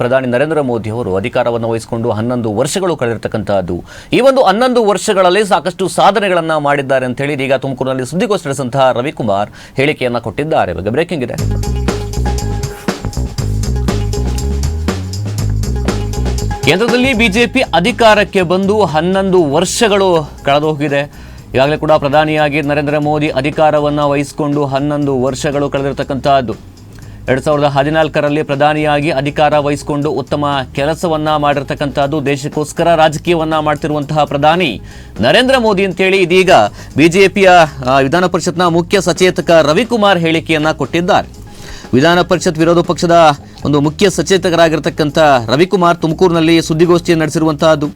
ಪ್ರಧಾನಿ ನರೇಂದ್ರ ಮೋದಿ ಅವರು ಅಧಿಕಾರವನ್ನು ವಹಿಸಿಕೊಂಡು ಹನ್ನೊಂದು ವರ್ಷಗಳು ಕಳೆದಿರ್ತಕ್ಕಂತಹದ್ದು. ಈ ಒಂದು ಹನ್ನೊಂದು ವರ್ಷಗಳಲ್ಲಿ ಸಾಕಷ್ಟು ಸಾಧನೆಗಳನ್ನು ಮಾಡಿದ್ದಾರೆ ಅಂತ ಹೇಳಿ ಈಗ ತುಮಕೂರಿನಲ್ಲಿ ಸುದ್ದಿಗೋಷ್ಠಿ ನಡೆಸಿದಂತಹ ರವಿಕುಮಾರ್ ಹೇಳಿಕೆಯನ್ನ ಕೊಟ್ಟಿದ್ದಾರೆ. ಬಗ್ಗೆ ಬ್ರೇಕಿಂಗ್ ಇದೆ. ಕೇಂದ್ರದಲ್ಲಿ ಬಿಜೆಪಿ ಅಧಿಕಾರಕ್ಕೆ ಬಂದು ಹನ್ನೊಂದು ವರ್ಷಗಳು ಕಳೆದು ಹೋಗಿದೆ. ಈಗಾಗಲೇ ಕೂಡ ಪ್ರಧಾನಿಯಾಗಿ ನರೇಂದ್ರ ಮೋದಿ ಅಧಿಕಾರವನ್ನು ವಹಿಸಿಕೊಂಡು ಹನ್ನೊಂದು ವರ್ಷಗಳು ಕಳೆದಿರತಕ್ಕಂತಹದ್ದು. ಎರಡ್ ಸಾವಿರದ ಹದಿನಾಲ್ಕರಲ್ಲಿ ಪ್ರಧಾನಿಯಾಗಿ ಅಧಿಕಾರ ವಹಿಸಿಕೊಂಡು ಉತ್ತಮ ಕೆಲಸವನ್ನ ಮಾಡಿರ್ತಕ್ಕಂಥದ್ದು ದೇಶಕ್ಕೋಸ್ಕರ ರಾಜಕೀಯವನ್ನ ಮಾಡ್ತಿರುವಂತಹ ಪ್ರಧಾನಿ ನರೇಂದ್ರ ಮೋದಿ ಅಂತೇಳಿ ಇದೀಗ ಬಿಜೆಪಿಯ ವಿಧಾನ ಪರಿಷತ್ನ ಮುಖ್ಯ ಸಚೇತಕ ರವಿಕುಮಾರ್ ಹೇಳಿಕೆಯನ್ನ ಕೊಟ್ಟಿದ್ದಾರೆ. ವಿಧಾನ ಪರಿಷತ್ ವಿರೋಧ ಪಕ್ಷದ ಒಂದು ಮುಖ್ಯ ಸಚೇತಕರಾಗಿರ್ತಕ್ಕಂಥ ರವಿಕುಮಾರ್ ತುಮಕೂರಿನಲ್ಲಿ ಸುದ್ದಿಗೋಷ್ಠಿಯನ್ನು ನಡೆಸಿರುವಂತಹದ್ದು.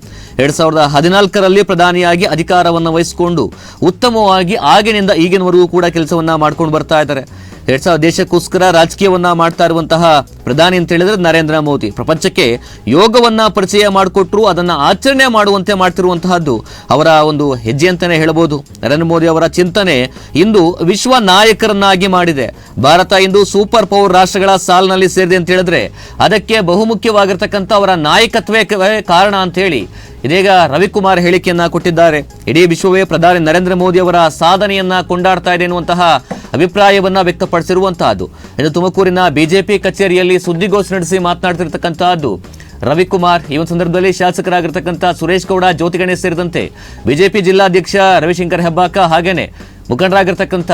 ಎರಡ್ ಸಾವಿರದ ಹದಿನಾಲ್ಕರಲ್ಲಿ ಪ್ರಧಾನಿಯಾಗಿ ಅಧಿಕಾರವನ್ನು ವಹಿಸಿಕೊಂಡು ಉತ್ತಮವಾಗಿ ಆಗಿನಿಂದ ಈಗಿನವರೆಗೂ ಕೂಡ ಕೆಲಸವನ್ನ ಮಾಡ್ಕೊಂಡು ಬರ್ತಾ ಇದ್ದಾರೆ. ಎರಡ್ ಸಾವಿರ ದೇಶಕ್ಕೋಸ್ಕರ ರಾಜಕೀಯವನ್ನ ಮಾಡ್ತಾ ಇರುವಂತಹ ಪ್ರಧಾನಿ ಅಂತ ಹೇಳಿದ್ರೆ ನರೇಂದ್ರ ಮೋದಿ. ಪ್ರಪಂಚಕ್ಕೆ ಯೋಗವನ್ನ ಪರಿಚಯ ಮಾಡಿಕೊಟ್ರು, ಅದನ್ನ ಆಚರಣೆ ಮಾಡುವಂತೆ ಮಾಡ್ತಿರುವಂತಹದ್ದು ಅವರ ಒಂದು ಹೆಜ್ಜೆ ಅಂತಾನೆ ಹೇಳಬಹುದು ನರೇಂದ್ರ ಮೋದಿ ಅವರ ಚಿಂತನೆ ಇಂದು ವಿಶ್ವ ನಾಯಕರನ್ನಾಗಿ ಮಾಡಿದೆ. ಭಾರತ ಇಂದು ಸೂಪರ್ ಪವರ್ ರಾಷ್ಟ್ರಗಳ ಸಾಲಿನಲ್ಲಿ ಸೇರಿದೆ ಅಂತ ಹೇಳಿದ್ರೆ ಅದಕ್ಕೆ ಬಹುಮುಖ್ಯವಾಗಿರ್ತಕ್ಕಂಥ ಅವರ ನಾಯಕತ್ವೇ ಕಾರಣ ಅಂತ ಹೇಳಿ ಇದೀಗ ರವಿಕುಮಾರ್ ಹೇಳಿಕೆಯನ್ನ ಕೊಟ್ಟಿದ್ದಾರೆ. ಇಡೀ ವಿಶ್ವವೇ ಪ್ರಧಾನಿ ನರೇಂದ್ರ ಮೋದಿ ಅವರ ಸಾಧನೆಯನ್ನ ಕೊಂಡಾಡ್ತಾ ಇದೆ ಎನ್ನುವಂತಹ ಅಭಿಪ್ರಾಯವನ್ನ ವ್ಯಕ್ತಪಡಿಸಿರುವಂತಹದ್ದು ಇನ್ನು ತುಮಕೂರಿನ ಬಿಜೆಪಿ ಕಚೇರಿಯಲ್ಲಿ ಸುದ್ದಿಗೋಷ್ಠಿ ನಡೆಸಿ ಮಾತನಾಡ್ತಿರ್ತಕ್ಕಂತಹದ್ದು. ರವಿಕುಮಾರ್, ಈ ಒಂದು ಸಂದರ್ಭದಲ್ಲಿ ಶಾಸಕರಾಗಿರ್ತಕ್ಕಂಥ ಸುರೇಶ್ ಗೌಡ ಜ್ಯೋತಿ ಗಣೇಶ್ ಸೇರಿದಂತೆ ಬಿಜೆಪಿ ಜಿಲ್ಲಾಧ್ಯಕ್ಷ ರವಿಶಂಕರ್ ಹೆಬ್ಬಾಕ ಹಾಗೇನೆ ಮುಖಂಡರಾಗಿರ್ತಕ್ಕಂಥ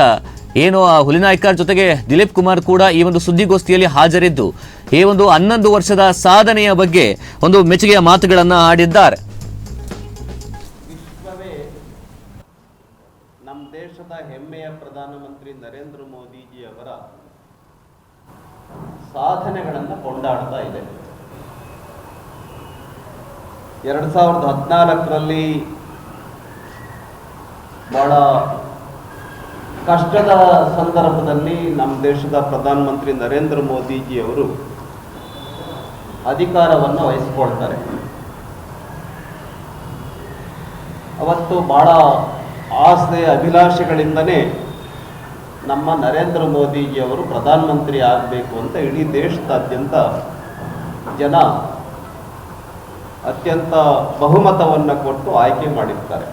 ಏನು ಆ ಹುಲಿನಾಯ್ಕರ್ ಜೊತೆಗೆ ದಿಲೀಪ್ ಕುಮಾರ್ ಕೂಡ ಈ ಒಂದು ಸುದ್ದಿಗೋಷ್ಠಿಯಲ್ಲಿ ಹಾಜರಿದ್ದು. ಈ ಒಂದು ಹನ್ನೊಂದು ವರ್ಷದ ಸಾಧನೆಯ ಬಗ್ಗೆ ಒಂದು ಮೆಚ್ಚುಗೆಯ ಮಾತುಗಳನ್ನು ಆಡಿದ್ದಾರೆ. ಸಾಧನೆಗಳನ್ನು ಕೊಂಡಾಡ್ತಾ ಇದೆ. ಎರಡು ಸಾವಿರದ ಹದಿನಾಲ್ಕರಲ್ಲಿ ಬಹಳ ಕಷ್ಟದ ಸಂದರ್ಭದಲ್ಲಿ ನಮ್ಮ ದೇಶದ ಪ್ರಧಾನಮಂತ್ರಿ ನರೇಂದ್ರ ಮೋದಿಜಿಯವರು ಅಧಿಕಾರವನ್ನು ವಹಿಸಿಕೊಳ್ತಾರೆ. ಅವತ್ತು ಬಹಳ ಆಸೆ, ಅಭಿಲಾಷೆಗಳಿಂದನೇ ನಮ್ಮ ನರೇಂದ್ರ ಮೋದಿಜಿಯವರು ಪ್ರಧಾನಮಂತ್ರಿ ಆಗಬೇಕು ಅಂತ ಇಡೀ ದೇಶದಾದ್ಯಂತ ಜನ ಅತ್ಯಂತ ಬಹುಮತವನ್ನು ಕೊಟ್ಟು ಆಯ್ಕೆ ಮಾಡಿರ್ತಾರೆ.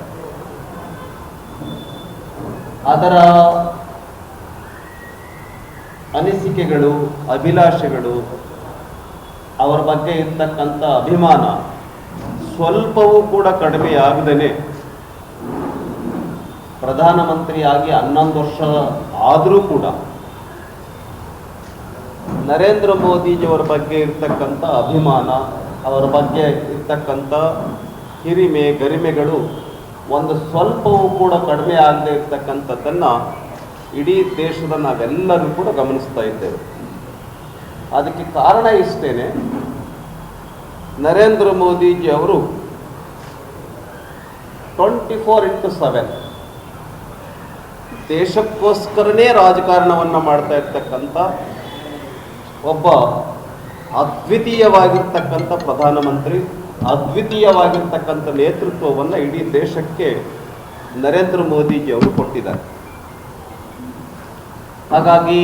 ಅದರ ಅನಿಸಿಕೆಗಳು, ಅಭಿಲಾಷೆಗಳು, ಅವರ ಬಗ್ಗೆ ಇರ್ತಕ್ಕಂಥ ಅಭಿಮಾನ ಸ್ವಲ್ಪವೂ ಕೂಡ ಕಡಿಮೆ ಕಡಿಮೆಯಾಗದೇನೆ ಪ್ರಧಾನಮಂತ್ರಿಯಾಗಿ ಹನ್ನೊಂದು ವರ್ಷ ಆದರೂ ಕೂಡ ನರೇಂದ್ರ ಮೋದಿಜಿಯವರ ಬಗ್ಗೆ ಇರ್ತಕ್ಕಂಥ ಅಭಿಮಾನ, ಅವರ ಬಗ್ಗೆ ಇರ್ತಕ್ಕಂಥ ಹಿರಿಮೆ, ಗರಿಮೆಗಳು ಒಂದು ಸ್ವಲ್ಪವೂ ಕೂಡ ಕಡಿಮೆ ಆಗದೆ ಇರ್ತಕ್ಕಂಥದ್ದನ್ನು ಇಡೀ ದೇಶದ ನಾವೆಲ್ಲರೂ ಕೂಡ ಗಮನಿಸ್ತಾ ಇದ್ದೇವೆ. ಅದಕ್ಕೆ ಕಾರಣ ಇಷ್ಟೇನೆ, ನರೇಂದ್ರ ಮೋದಿಜಿ ಅವರು ಟ್ವೆಂಟಿ ಫೋರ್ ಇಂಟು ಸೆವೆನ್ ದೇಶಕ್ಕೋಸ್ಕರನೇ ರಾಜಕಾರಣವನ್ನು ಮಾಡ್ತಾ ಇರ್ತಕ್ಕಂಥ ಒಬ್ಬ ಅದ್ವಿತೀಯವಾಗಿರ್ತಕ್ಕಂಥ ಪ್ರಧಾನಮಂತ್ರಿ, ಅದ್ವಿತೀಯವಾಗಿರ್ತಕ್ಕಂಥ ನೇತೃತ್ವವನ್ನು ಇಡೀ ದೇಶಕ್ಕೆ ನರೇಂದ್ರ ಮೋದಿಜಿ ಅವರು ಕೊಟ್ಟಿದ್ದಾರೆ. ಹಾಗಾಗಿ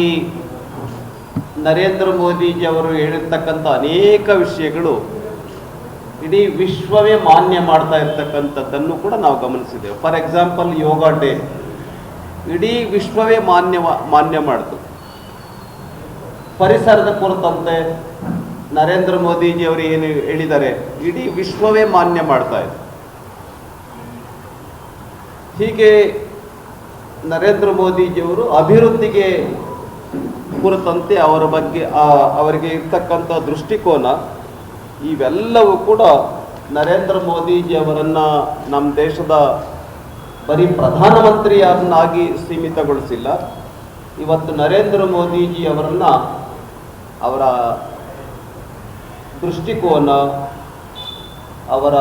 ನರೇಂದ್ರ ಮೋದಿಜಿ ಅವರು ಹೇಳಿರ್ತಕ್ಕಂಥ ಅನೇಕ ವಿಷಯಗಳು ಇಡೀ ವಿಶ್ವವೇ ಮಾನ್ಯ ಮಾಡ್ತಾ ಇರ್ತಕ್ಕಂಥದ್ದನ್ನು ಕೂಡ ನಾವು ಗಮನಿಸಿದ್ದೇವೆ. For example Yoga Day. ಇಡೀ ವಿಶ್ವವೇ ಮಾನ್ಯ ಮಾನ್ಯ ಮಾಡಿತು. ಪರಿಸರದ ಕುರಿತಂತೆ ನರೇಂದ್ರ ಮೋದಿಜಿ ಅವರು ಏನು ಹೇಳಿದ್ದಾರೆ? ಇಡೀ ವಿಶ್ವವೇ ಮಾನ್ಯ ಮಾಡ್ತಾ ಇದೆ. ಹೀಗೆ ನರೇಂದ್ರ ಮೋದಿಜಿಯವರು ಅಭಿವೃದ್ಧಿಗೆ ಕುರಿತಂತೆ ಅವರ ಬಗ್ಗೆ ಅವರಿಗೆ ಇರ್ತಕ್ಕಂಥ ದೃಷ್ಟಿಕೋನ, ಇವೆಲ್ಲವೂ ಕೂಡ ನರೇಂದ್ರ ಮೋದಿಜಿಯವರನ್ನು ನಮ್ಮ ದೇಶದ ಬರೀ ಪ್ರಧಾನಮಂತ್ರಿಯನ್ನಾಗಿ ಸೀಮಿತಗೊಳಿಸಿಲ್ಲ. ಇವತ್ತು ನರೇಂದ್ರ ಮೋದಿಜಿ ಅವರನ್ನ ಅವರ ದೃಷ್ಟಿಕೋನ, ಅವರ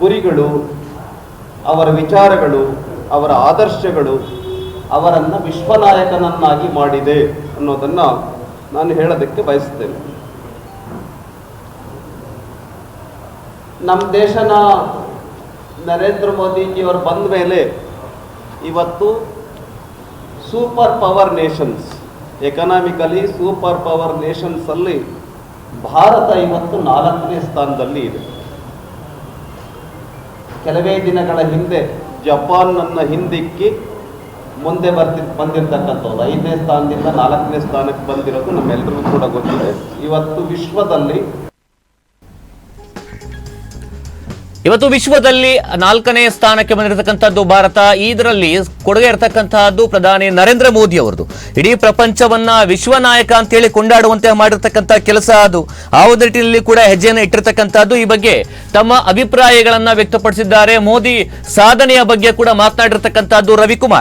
ಗುರಿಗಳು, ಅವರ ವಿಚಾರಗಳು, ಅವರ ಆದರ್ಶಗಳು ಅವರನ್ನು ವಿಶ್ವನಾಯಕನನ್ನಾಗಿ ಮಾಡಿದೆ ಅನ್ನೋದನ್ನು ನಾನು ಹೇಳೋದಕ್ಕೆ ಬಯಸ್ತೇನೆ. ನಮ್ಮ ದೇಶನ ನರೇಂದ್ರ ಮೋದಿಜಿಯವರು ಬಂದ ಮೇಲೆ ಇವತ್ತು super power nations economically super power ನೇಷನ್ಸಲ್ಲಿ Bharat ಇವತ್ತು ನಾಲ್ಕನೇ ಸ್ಥಾನದಲ್ಲಿ ಇದೆ. ಕೆಲವೇ ದಿನಗಳ ಹಿಂದೆ ಜಪಾನನ್ನು ಹಿಂದಿಕ್ಕಿ ಮುಂದೆ ಬರ್ತಿ ಬಂದಿರತಕ್ಕಂಥದ್ದು ಐದನೇ ಸ್ಥಾನದಿಂದ ನಾಲ್ಕನೇ ಸ್ಥಾನಕ್ಕೆ ಬಂದಿರೋದು ನಮ್ಮೆಲ್ಲರಿಗೂ ಕೂಡ ಗೊತ್ತಿದೆ. ಇವತ್ತು ವಿಶ್ವದಲ್ಲಿ ಇವತ್ತು ವಿಶ್ವದಲ್ಲಿ ನಾಲ್ಕನೇ ಸ್ಥಾನಕ್ಕೆ ಬಂದಿರತಕ್ಕಂಥದ್ದು ಭಾರತ. ಇದರಲ್ಲಿ ಕೊಡುಗೆ ಇರತಕ್ಕಂತಹದ್ದು ಪ್ರಧಾನಿ ನರೇಂದ್ರ ಮೋದಿ ಅವರದು ಇಡೀ ಪ್ರಪಂಚವನ್ನ ವಿಶ್ವ ನಾಯಕ ಅಂತೇಳಿ ಕೊಂಡಾಡುವಂತೆ ಮಾಡಿರ್ತಕ್ಕಂಥ ಕೆಲಸ ಅದು. ಆ ಒಂದು ಕೂಡ ಹೆಜ್ಜೆಯನ್ನು ಇಟ್ಟಿರ್ತಕ್ಕಂಥದ್ದು ಈ ಬಗ್ಗೆ ತಮ್ಮ ಅಭಿಪ್ರಾಯಗಳನ್ನ ವ್ಯಕ್ತಪಡಿಸಿದ್ದಾರೆ. ಮೋದಿ ಸಾಧನೆಯ ಬಗ್ಗೆ ಕೂಡ ಮಾತನಾಡಿರ್ತಕ್ಕಂಥದ್ದು ರವಿಕುಮಾರ್.